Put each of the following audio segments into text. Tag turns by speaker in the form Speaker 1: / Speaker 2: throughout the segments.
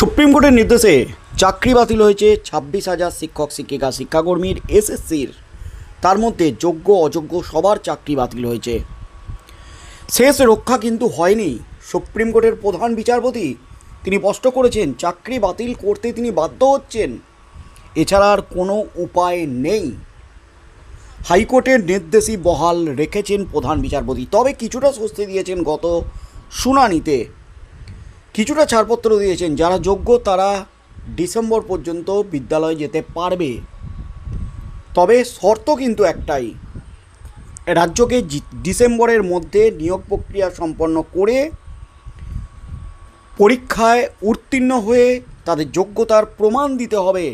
Speaker 1: Supreme কোর্টের নির্দেশে চাকরি বাতিল হয়েছে ছাব্বিশ হাজার শিক্ষক, শিক্ষিকা, শিক্ষাকর্মীর এসএসসির। তার মধ্যে যোগ্য, অযোগ্য সবার চাকরি বাতিল হয়েছে। শেষ রক্ষা কিন্তু হয়নি। সুপ্রিম কোর্টের প্রধান বিচারপতি তিনি স্পষ্ট করেছেন, চাকরি বাতিল করতে তিনি বাধ্য হচ্ছেন। এছাড়া আর কোনো উপায় নেই। হাইকোর্টের নির্দেশই বহাল রেখেছেন প্রধান বিচারপতি। তবে কিছুটা স্বস্তি দিয়েছেন গত শুনানিতে। কিছুটা ছাড়পত্র দিয়েছেন যারা যোগ্য, তারা ডিসেম্বর পর্যন্ত বিদ্যালয়ে যেতে পারবে। তবে শর্ত কিন্তু একটাই, রাজ্যকে ডিসেম্বরের মধ্যে নিয়োগ প্রক্রিয়া সম্পন্ন করে পরীক্ষায় উত্তীর্ণ হয়ে তাদের যোগ্যতার প্রমাণ দিতে হবে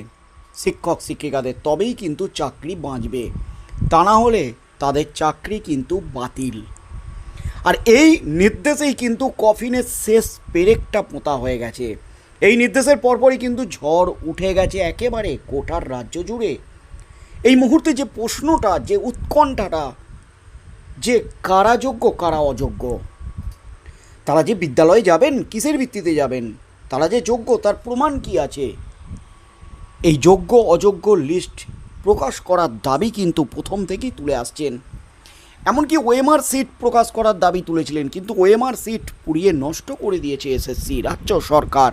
Speaker 1: শিক্ষক, শিক্ষিকাদের, তবেই কিন্তু চাকরি বাঁচবে। তা না হলে তাদের চাকরি কিন্তু বাতিল। আর এই নির্দেশেই কিন্তু কফিনের শেষ পেরেকটা পোঁতা হয়ে গেছে। এই নির্দেশের পরপরই কিন্তু ঝড় উঠে গেছে একেবারে গোটার রাজ্য জুড়ে। এই মুহূর্তে যে প্রশ্নটা, যে উৎকণ্ঠাটা, যে কারা যোগ্য, কারা অযোগ্য? তারা যে বিদ্যালয়ে যাবেন, কিসের ভিত্তিতে যাবেন? তারা যে যোগ্য, তার প্রমাণ কি আছে? এই যোগ্য, অযোগ্য লিস্ট প্রকাশ করার দাবি কিন্তু প্রথম থেকেই তুলে আসছেন। এমনকি ওএমআর সিট প্রকাশ করার দাবি তুলেছিলেন, কিন্তু ওএমআর সিট পুড়িয়ে নষ্ট করে দিয়েছে এসএসসি রাজ্য সরকার।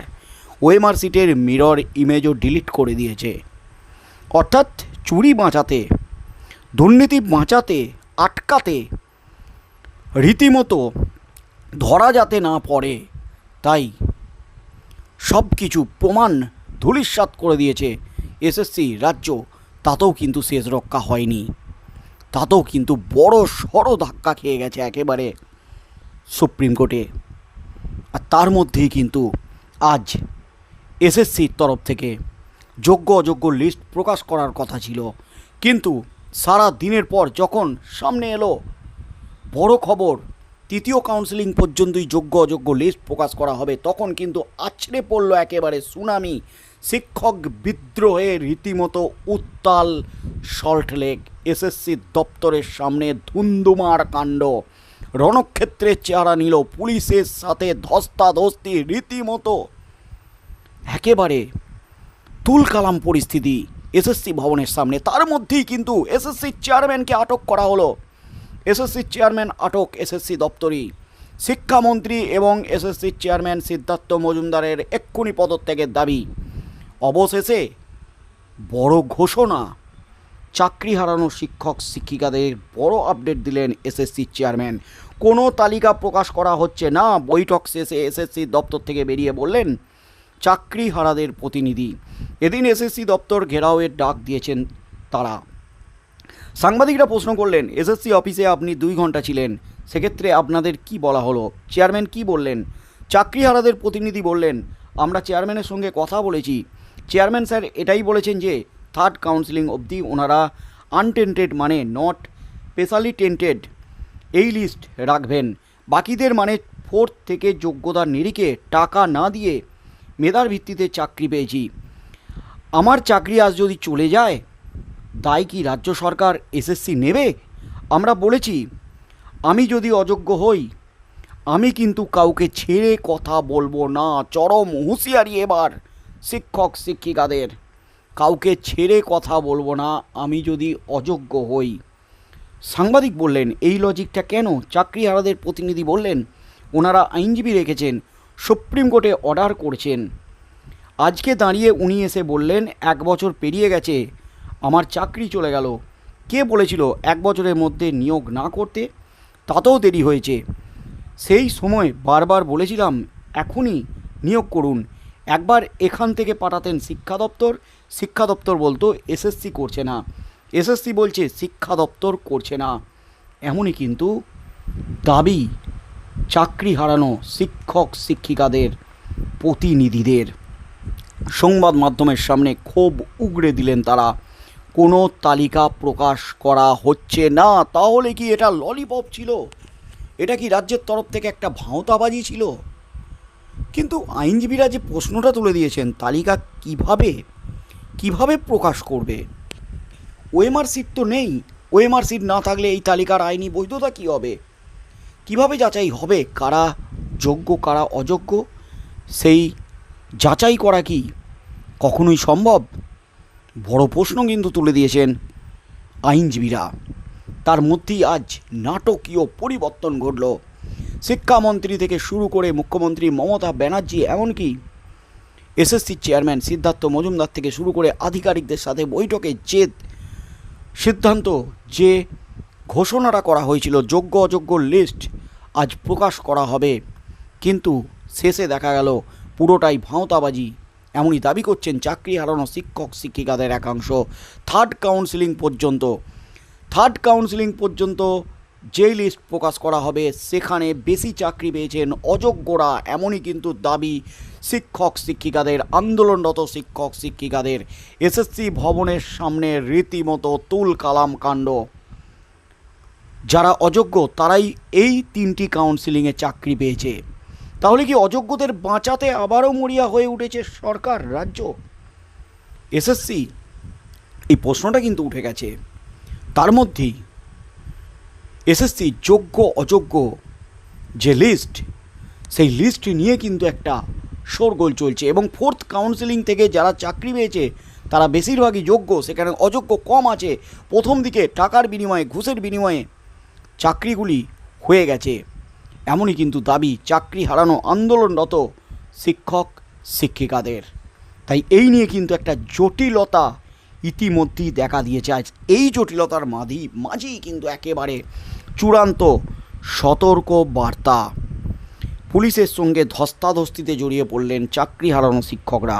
Speaker 1: ওএমআর সিটের মিরর ইমেজও ডিলিট করে দিয়েছে। অর্থাৎ চুরি বাঁচাতে, দুর্নীতি বাঁচাতে, আটকাতে, রীতিমতো ধরা যাতে না পড়ে, তাই সব কিছু প্রমাণ ধূলিসাৎ করে দিয়েছে এসএসসি রাজ্য। তাতেও কিন্তু শেষ রক্ষা হয়নি। তাতেও কিন্তু বড় সড় ধাক্কা খেয়ে গেছে একেবারে সুপ্রিম কোর্টে। আর তার মধ্যেই কিন্তু আজ এসএসসির তরফ থেকে যোগ্য অযোগ্য লিস্ট প্রকাশ করার কথা ছিল। কিন্তু সারা দিনের পর যখন সামনে এলো, বড় খবর, তৃতীয় কাউন্সিলিং পর্যন্তই যোগ্য অযোগ্য লিস্ট প্রকাশ করা হবে, তখন কিন্তু আছড়ে পড়ল একেবারে সুনামি, শিক্ষক বিদ্রোহে রীতিমতো উত্তাল সল্টলেক। এসএসসি দপ্তরের সামনে ধুন্দুমার কাণ্ড। রণক্ষেত্রে চেহারা নিল পুলিশের সাথে ধস্তাধস্তি রীতিমতো। একেবারে তুলকালাম পরিস্থিতি এসএসসি ভবনের সামনে। তার মধ্যেই কিন্তু এসএসসি চেয়ারম্যানকে আটক করা হলো। এসএসসি চেয়ারম্যান আটক এসএসসি দপ্তরই। শিক্ষামন্ত্রী এবং এসএসসি চেয়ারম্যান সিদ্ধার্থ মজুমদারের এক্ষুনি পদত্যাগের দাবি। অবশেষে বড় ঘোষণা চাকরি হারানো শিক্ষক শিক্ষিকাদের বড় আপডেট দিলেন এসএসসি চেয়ারম্যান। কোনো তালিকা প্রকাশ করা হচ্ছে না। বৈঠক শেষে এসএসসি দপ্তর থেকে বেরিয়ে বললেন, চাকরি হারাদের প্রতিনিধি। এদিন এসএসসি দপ্তর ঘেরাওয়ের ডাক দিয়েছেন তারা। সাংবাদিকরা প্রশ্ন করলেন, এসএসসি অফিসে আপনি দুই ঘণ্টা ছিলেন, সেক্ষেত্রে আপনাদের কি বলা হলো? চেয়ারম্যান কি বললেন চাকরিহারাদের প্রতিনিধি বললেন, আমরা চেয়ারম্যানের সঙ্গে কথা বলেছি। চেয়ারম্যান স্যার এটাই বলেছেন যে থার্ড কাউন্সিলিং অবধি ওনারা আনটেন্টেড মানে নট স্পেশালি টেন্টেড এই লিস্ট রাখবেন। বাকিদের মানে ফোর্থ থেকে যোগ্যতার নিরিখে টাকা না দিয়ে মেধার ভিত্তিতে চাকরি পেয়েছি। আমার চাকরি আজ যদি চলে যায়, দায় কি রাজ্য সরকার এসএসসি নেবে? আমরা বলেছি, আমি যদি অযোগ্য হই, আমি কিন্তু কাউকে ছেড়ে কথা বলব না, চরম হুঁশিয়ারি এবার শিক্ষক শিক্ষিকাদের কাউকে ছেড়ে কথা বলব না, আমি যদি অযোগ্য হই। সাংবাদিক বললেন, এই লজিকটা কেন? চাকরিহারাদের প্রতিনিধি বললেন, ওনারা আইনজীবী রেখেছেন, সুপ্রিম কোর্টে অর্ডার করেছেন। আজকে দাঁড়িয়ে উনি এসে বললেন, এক বছর পেরিয়ে গেছে, আমার চাকরি চলে গেল। কে বলেছিল, এক বছরের মধ্যে নিয়োগ না করতে? তাতেও দেরি হয়েছে। সেই সময় বারবার বলেছিলাম, এখনই নিয়োগ করুন। একবার এখান থেকে পাঠাতেন শিক্ষা দপ্তর। শিক্ষা দপ্তর বলতো এসএসসি করছে না। এসএসসি বলছে, শিক্ষা দপ্তর করছে না। এমনই কিন্তু দাবি চাকরি হারানো শিক্ষক শিক্ষিকাদের প্রতিনিধিদের। সংবাদ মাধ্যমের সামনে ক্ষোভ উগড়ে দিলেন তারা। কোনো তালিকা প্রকাশ করা হচ্ছে না। তাহলে কি এটা ললিপপ ছিল? এটা কি রাজ্যের তরফ থেকে একটা ভাঁওতাবাজি ছিল? কিন্তু আইনজীবীরা যে প্রশ্নটা তুলে দিয়েছেন, তালিকা কীভাবে কীভাবে প্রকাশ করবে? ওএমআর সিট তো নেই। ওএমআর সিট না থাকলে এই তালিকার আইনি বৈধতা কী হবে? কীভাবে যাচাই হবে? কারা যোগ্য, কারা অযোগ্য? সেই যাচাই করা কি কখনোই সম্ভব? বড় প্রশ্ন কিন্তু তুলে দিয়েছেন আইনজীবীরা। তার মধ্যেই আজ নাটকীয় পরিবর্তন ঘটল। শিক্ষামন্ত্রী থেকে শুরু করে মুখ্যমন্ত্রী মমতা ব্যানার্জি, এমনকি এসএসসি চেয়ারম্যান সিদ্ধার্থ মজুমদার থেকে শুরু করে আধিকারিকদের সাথে বৈঠকে যে সিদ্ধান্ত যে ঘোষণাটা করা হয়েছিল, যোগ্য অযোগ্য লিস্ট আজ প্রকাশ করা হবে। কিন্তু শেষে দেখা গেল, পুরোটাই ভাঁওতাবাজি। এমনই দাবি করছেন চাকরি হারানো শিক্ষক শিক্ষিকাদের একাংশ। থার্ড কাউন্সিলিং পর্যন্ত থার্ড কাউন্সিলিং পর্যন্ত যে লিস্ট প্রকাশ করা হবে। সেখানে বেশি চাকরি পেয়েছেন অযোগ্যরা, এমনই কিন্তু দাবি শিক্ষক শিক্ষিকাদের, আন্দোলনরত শিক্ষক শিক্ষিকাদের। এসএসসি ভবনের সামনে রীতিমতো তুল কালাম কাণ্ড। যারা অযোগ্য, তারাই এই তিনটি কাউন্সিলিংয়ে চাকরি পেয়েছে। তাহলে কি অযোগ্যদের বাঁচাতে আবারও মরিয়া হয়ে উঠেছে সরকার, রাজ্য? এসএসসি, এই প্রশ্নটা কিন্তু উঠে গেছে। তার মধ্যেই এসএসসি যোগ্য, অযোগ্য যে লিস্ট সেই লিস্ট নিয়ে কিন্তু একটা শোরগোল চলছে এবং ফোর্থ কাউন্সিলিং থেকে যারা চাকরি পেয়েছে, তারা বেশিরভাগই যোগ্য, সেখানে অযোগ্য কম আছে। প্রথম দিকে টাকার বিনিময়ে, ঘুষের বিনিময়ে চাকরিগুলি হয়ে গেছে। এমনই কিন্তু দাবি চাকরি হারানো আন্দোলনরত শিক্ষক, শিক্ষিকাদের। তাই এই নিয়ে কিন্তু একটা জটিলতা ইতিমধ্যেই দেখা দিয়েছে। আজ এই জটিলতার মাঝি মাঝেই কিন্তু একেবারে চূড়ান্ত সতর্ক বার্তা পুলিশের সঙ্গে ধস্তাধস্তিতে জড়িয়ে পড়লেন চাকরি হারানো শিক্ষকরা।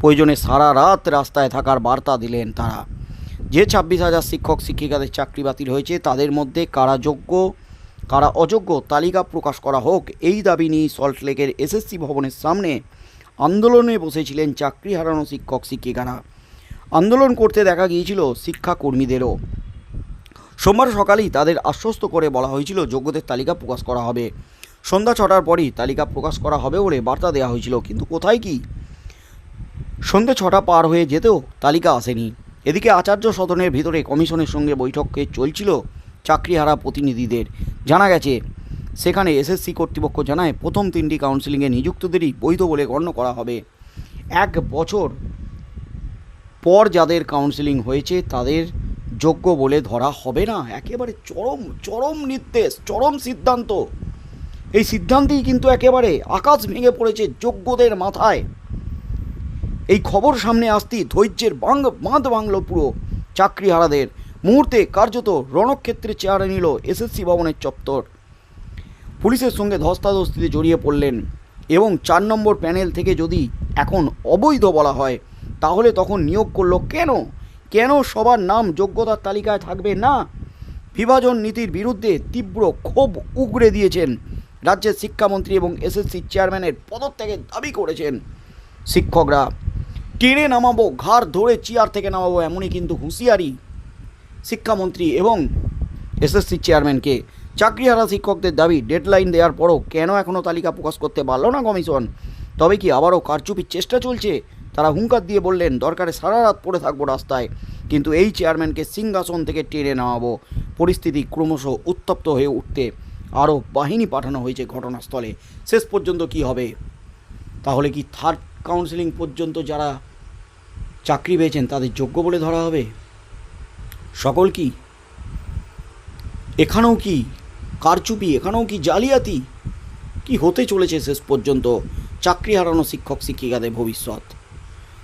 Speaker 1: প্রয়োজনে সারা রাত রাস্তায় থাকার বার্তা দিলেন তারা। যে ছাব্বিশ হাজার শিক্ষক, শিক্ষিকাদের চাকরি বাতিল হয়েছে, তাদের মধ্যে কারা যোগ্য, কারা অযোগ্য, তালিকা প্রকাশ করা হোক, এই দাবি নিয়ে সল্টলেকের এসএসসি ভবনের সামনে আন্দোলনে বসেছিলেন চাকরি হারানো শিক্ষক, শিক্ষিকারা। আন্দোলন করতে দেখা গিয়েছিল শিক্ষাকর্মীদেরও। সোমবার সকালেই তাদের আশ্বস্ত করে বলা হয়েছিল, যোগ্যদের তালিকা প্রকাশ করা হবে। সন্ধ্যা ছটার পরই তালিকা প্রকাশ করা হবে বলে বার্তা দেওয়া হয়েছিল, কিন্তু কোথায় কি? সন্ধ্যে ছটা পার হয়ে যেতেও তালিকা আসেনি। এদিকে আচার্য সদনের ভিতরে কমিশনের সঙ্গে বৈঠকে চলছিল চাকরিহারা প্রতিনিধিদের। জানা গেছে, সেখানে এসএসসি কর্তৃপক্ষ জানায়, প্রথম তিনটি কাউন্সিলিংয়ে নিযুক্তদেরই বৈধ বলে গণ্য করা হবে। এক বছর পর যাদের কাউন্সিলিং হয়েছে, তাদের যোগ্য বলে ধরা হবে না। একেবারে চরম চরম নির্দেশ, চরম সিদ্ধান্ত। এই সিদ্ধান্তেই কিন্তু একেবারে আকাশ ভেঙে পড়েছে যোগ্যদের মাথায়। এই খবর সামনে আসতেই ধৈর্যের বাং বাঁধ ভাঙল পুরো চাকরিহারাদের। মুহূর্তে কার্যত রণক্ষেত্রে চেয়ারে নিল এসএসসি ভবনের চত্বর। পুলিশের সঙ্গে ধস্তাধস্তিতে জড়িয়ে পড়লেন এবং চার নম্বর প্যানেল থেকে যদি এখন অবৈধ বলা হয় তাহলে তখন নিয়োগ করল কেন? কেন সবার নাম যোগ্যতার তালিকায় থাকবে না? বিভাজন নীতির বিরুদ্ধে তীব্র ক্ষোভ উগড়ে দিয়েছেন রাজ্যের শিক্ষামন্ত্রী এবং এসএসসি চেয়ারম্যানের পদত্যাগের দাবি করেছেন শিক্ষকরা। টেনে নামাবো, ঘাড় ধরে চেয়ার থেকে নামাবো এমনই কিন্তু হুঁশিয়ারি শিক্ষামন্ত্রী এবং এসএসসি চেয়ারম্যানকে। চাকরিহারা শিক্ষকদের দাবি, ডেডলাইন দেওয়ার পরও কেন এখনও তালিকা প্রকাশ করতে পারল না কমিশন? তবে কি আবারও কারচুপির চেষ্টা চলছে? তারা হুঙ্কার দিয়ে বললেন, দরকারে সারা রাত পড়ে থাকব রাস্তায়, কিন্তু এই চেয়ারম্যানকে সিংহাসন থেকে টেনে নামাবো। পরিস্থিতি ক্রমশ উত্তপ্ত হয়ে উঠতে আরও বাহিনী পাঠানো হয়েছে ঘটনাস্থলে। শেষ পর্যন্ত কি হবে? তাহলে কি থার্ড কাউন্সিলিং পর্যন্ত যারা চাকরি পেয়েছেন তাদের যোগ্য বলে ধরা হবে? সকল কি? এখানেও কি কারচুপি? এখানেও কি জালিয়াতি? কি হতে চলেছে শেষ পর্যন্ত? চাকরি হারানো শিক্ষক শিক্ষিকাদের ভবিষ্যৎ।